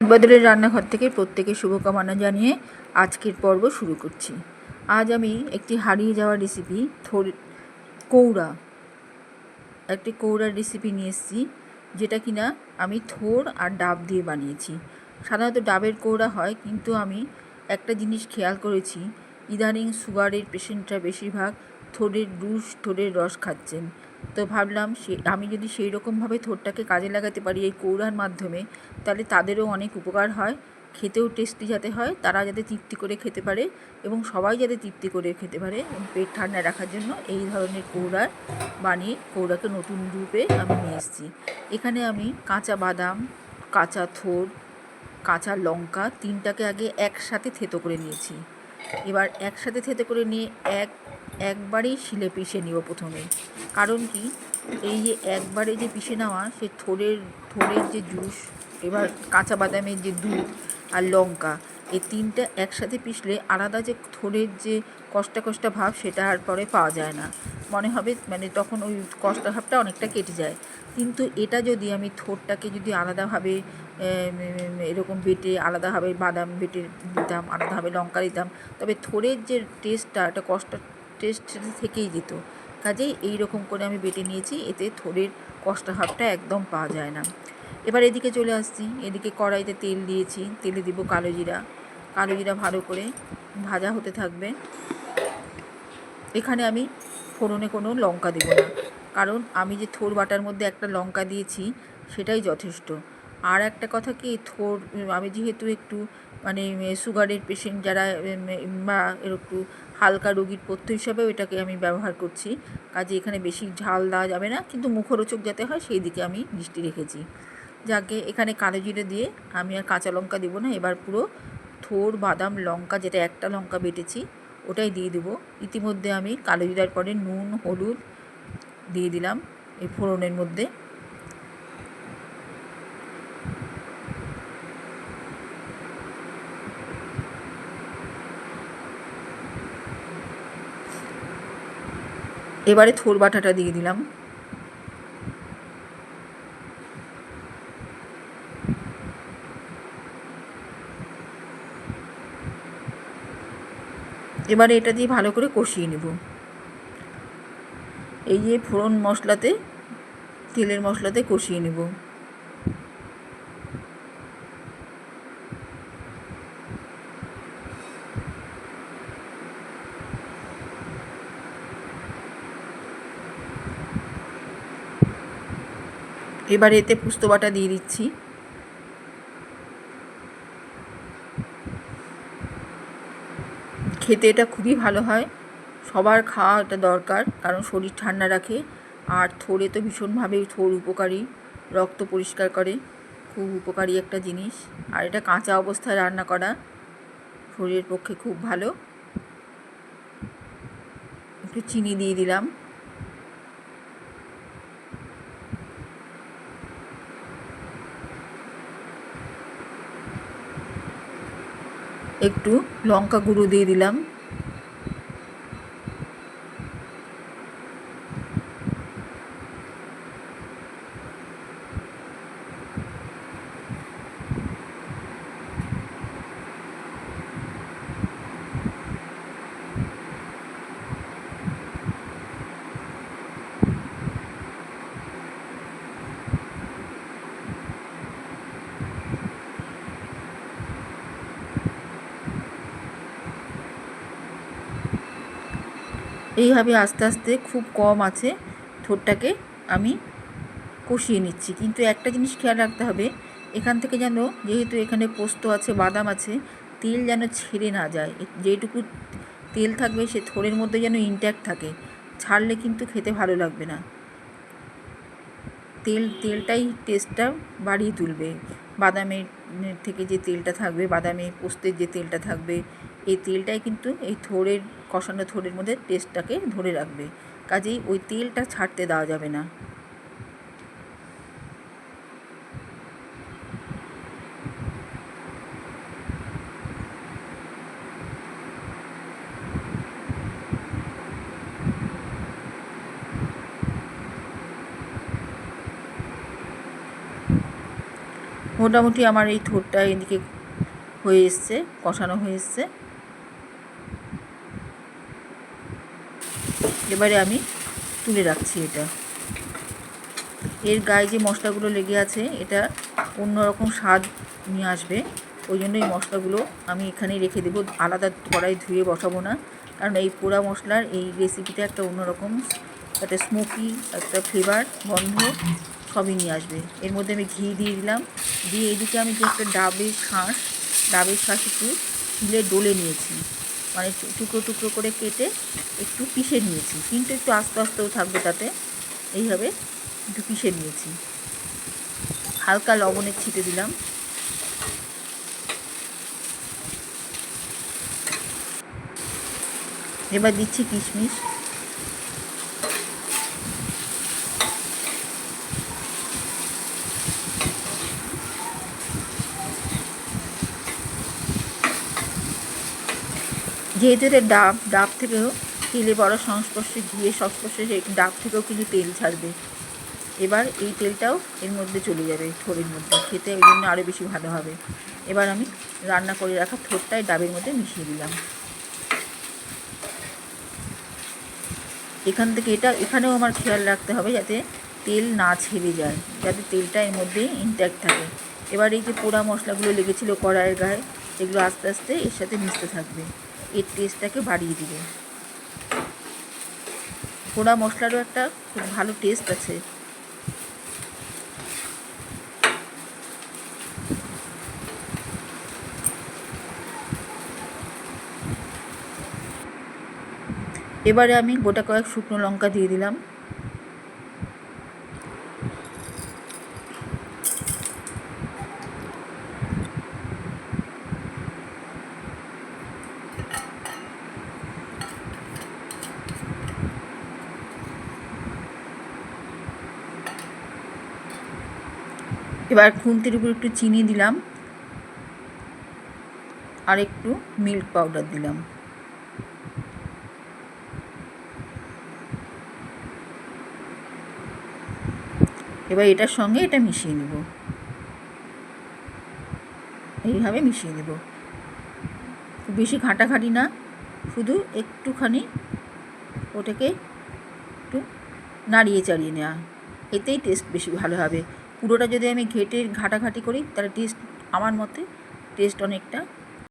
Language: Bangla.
বদলের রান্নাঘর থেকে প্রত্যেকে শুভকামনা জানিয়ে আজকের পর্ব শুরু করছি। আজ আমি একটি হারিয়ে যাওয়া রেসিপি কৌড়া। একটি কৌড়ার রেসিপি নিয়ে এসেছি, যেটা কিনা আমি থোর আর ডাব দিয়ে বানিয়েছি। সাধারণত ডাবের কৌড়া হয়, কিন্তু আমি একটা জিনিস খেয়াল করেছি, ইদানিং সুগারের পেশেন্টরা বেশিরভাগ থোরের জুস থোরের রস খাচ্ছেন। তো ভাবলাম সে, আমি যদি সেই রকমভাবে থোরটাকে কাজে লাগাতে পারি এই কৌড়ার মাধ্যমে, তাহলে তাদেরও অনেক উপকার হয়। খেতেও টেস্টি যাতে হয়, তারা যাতে তৃপ্তি করে খেতে পারে এবং সবাই যাতে তৃপ্তি করে খেতে পারে পেট ঠান্ডা রাখার জন্য এই ধরনের কৌড়ার বানিয়ে কৌড়াকে নতুন রূপে আমি নিয়ে এসেছি। এখানে আমি কাঁচা বাদাম, কাঁচা থোর, কাঁচা লঙ্কা তিনটাকে আগে একসাথে থেতো করে নিয়েছি। এবার একসাথে থেতো করে নিয়ে এক একবারেই শিলে পিষে নিব প্রথমে। কারণ কি? এই যে একবারে যে পিষে নেওয়া, সে থোড়ের থোড়ের যে জুস, এবার কাঁচা বাদামের যে দুধ আর লঙ্কা, এই তিনটা একসাথে পিষলে আলাদা যে থোড়ের যে কষ্টা কষ্টা ভাব, সেটা আর পরে পাওয়া যায় না। মনে হবে মানে তখন ওই কষ্টা ভাবটা অনেকটা কেটে যায়। কিন্তু এটা যদি আমি থোরটাকে যদি আলাদাভাবে এরকম বেটে আলাদাভাবে বাদাম বেটে দিতাম, আলাদাভাবে লঙ্কা দিতাম, তবে থোরের যে টেস্টটা একটা কষ্ট টেস্ট থেকেই যেত কাজেই এই রকম করে আমি বেটে নিয়েছি, এতে থোড়ের কষ্টাভাবটা একদম পাওয়া যায় না। এবার এদিকে চলে আসছি, এদিকে কড়াইতে তেল দিয়েছি, তেলে দিব কালো জিরা। কালো জিরা ভালো করে ভাজা হতে থাকবে। এখানে আমি ফোড়নে কোনো লঙ্কা দেবো না, কারণ আমি যে থোর বাটার মধ্যে একটা লঙ্কা দিয়েছি, সেটাই যথেষ্ট। আর একটা কথা কি, থোর আমি যেহেতু একটু মানে সুগারের পেশেন্ট যারা বা একটু হালকা রোগীর পথ্য হিসাবেও এটাকে আমি ব্যবহার করছি। কাজে এখানে বেশি ঝাল দেওয়া যাবে না, কিন্তু মুখরোচক যাতে হয় সেই দিকে আমি দৃষ্টি রেখেছি। যাকে এখানে কালো জিরে দিয়ে আমি আর কাঁচা লঙ্কা দেবো না, এবার পুরো থোর, বাদাম, লঙ্কা, যেটা একটা লঙ্কা বেটেছি, ওটাই দিয়ে দেবো। ইতিমধ্যে আমি কালো জিরার পরে নুন, হলুদ দিয়ে দিলাম এই ফোড়নের মধ্যে। এবারে থোর বাটাটা দিয়ে দিলাম। এবারে এটা দিয়ে ভালো করে কষিয়ে নেব। এই যে ফোড়ন মশলাতে, তেলের মশলাতে কষিয়ে নেব। এবার এতে পুস্ত বাটা দিয়ে দিচ্ছি। খেতে এটা খুবই ভালো হয়। সবার খাওয়া এটা দরকার, কারণ শরীর ঠান্ডা রাখে। আর থোড়ে তো ভীষণভাবেই থোর উপকারী, রক্ত পরিষ্কার করে। খুব উপকারী একটা জিনিস। আর এটা কাঁচা অবস্থায় রান্না করা শরীরের পক্ষে খুব ভালো। একটু চিনি দিয়ে দিলাম। একটু লঙ্কা গুঁড়ো দিয়ে দিলাম। এইভাবে আস্তে আস্তে খুব কম আছে ঠোঁটটাকে আমি কষিয়ে নিচ্ছি। কিন্তু একটা জিনিস খেয়াল রাখতে হবে, এখান থেকে যেন যেহেতু এখানে পোস্ত আছে, বাদাম আছে, তেল যেন ছেড়ে না যায়। যেটুকু তেল থাকবে সে থোড়ের মধ্যে যেন ইনট্যাক্ট থাকে। ছাড়লে কিন্তু খেতে ভালো লাগবে না। তেল, তেলটাই টেস্টটা বাড়িয়ে তুলবে। বাদামের থেকে যে তেলটা থাকবে, বাদামে পোস্তের যে তেলটা থাকবে এই তেলটাই কিন্তু এই থোড়ের, কষানো থোড়ের মধ্যে টেস্টটাকে ধরে রাখবে। কাজেই ওই তেলটা ছাড়তে দেওয়া যাবে না। মোটামুটি আমার এই থোরটা এদিকে হয়ে এসছে, কষানো হয়ে এসছে। এবারে আমি তুলে রাখছি এটা। এর গায়ে যে মশলাগুলো লেগে আছে, এটা অন্যরকম স্বাদ নিয়ে আসবে। ওই জন্য এই মশলাগুলো আমি এখানে রেখে দেবো। আলাদা কড়াই ধুয়ে বসাবো না। কারণ এই পোড়া মশলার এই রেসিপিটা একটা অন্যরকম একটা স্মোকি একটা ফ্লেভার গন্ধ সবই নিয়ে আসবে। এর মধ্যে আমি ঘি দিয়ে দিলাম। দিয়ে এদিকে আমি যে একটা ডাবের শাঁস ডাবের শাঁস একটু শিলে ডলে নিয়েছি। মানে টুকরো টুকরো করে কেটে একটু পিষে নিয়েছি। কিন্তু একটু আস্তে আস্তেও থাকবে তাতে। এইভাবে একটু পিষে নিয়েছি। হালকা লবণের ছিটে দিলাম। এবার দিচ্ছি কিশমিশ। যেহেতু এটা ডাব ডাব থেকেও তেলে বড় সংস্পর্শে ঘিয়ে সংস্পর্শে ডাব থেকেও কিন্তু তেল ছাড়বে। এবার এই তেলটাও এর মধ্যে চলে যাবে থোড়ের মধ্যে। খেতে ওই জন্য আরও বেশি ভালো হবে। এবার আমি রান্না করে রাখা থোরটাই ডাবের মধ্যে মিশিয়ে দিলাম। এখান থেকে এটা, এখানেও আমার খেয়াল রাখতে হবে যাতে তেল না ছেড়ে যায়, যাতে তেলটা এর মধ্যে ইনট্যাক্ট থাকে। এবার এই যে পোড়া মশলাগুলো লেগেছিলো কড়াইয়ের গায়ে, এগুলো আস্তে আস্তে এর সাথে মিশতে থাকবে। এর টেস্টটাকে বাড়িয়ে দিবে। পোড়া মশলারও একটা খুব ভালো টেস্ট আছে। এবারে আমি গোটা কয়েক শুকনো লঙ্কা দিয়ে দিলাম। এবার খুন্তির উপর একটু চিনি দিলাম আর একটু মিল্ক পাউডার দিলাম। এবার এটার সঙ্গে এটা মিশিয়ে নেব। এইভাবে মিশিয়ে নেব। বেশি ঘাঁটাঘাঁটি না, শুধু একটুখানি ওটাকে একটু নাড়িয়ে চাড়িয়ে নেওয়া। এতেই টেস্ট বেশি ভালো হবে। পুরোটা যদি আমি ঘেটে ঘাঁটাঘাঁটি করি, তাহলে টেস্ট আমার মতে টেস্ট অনেকটা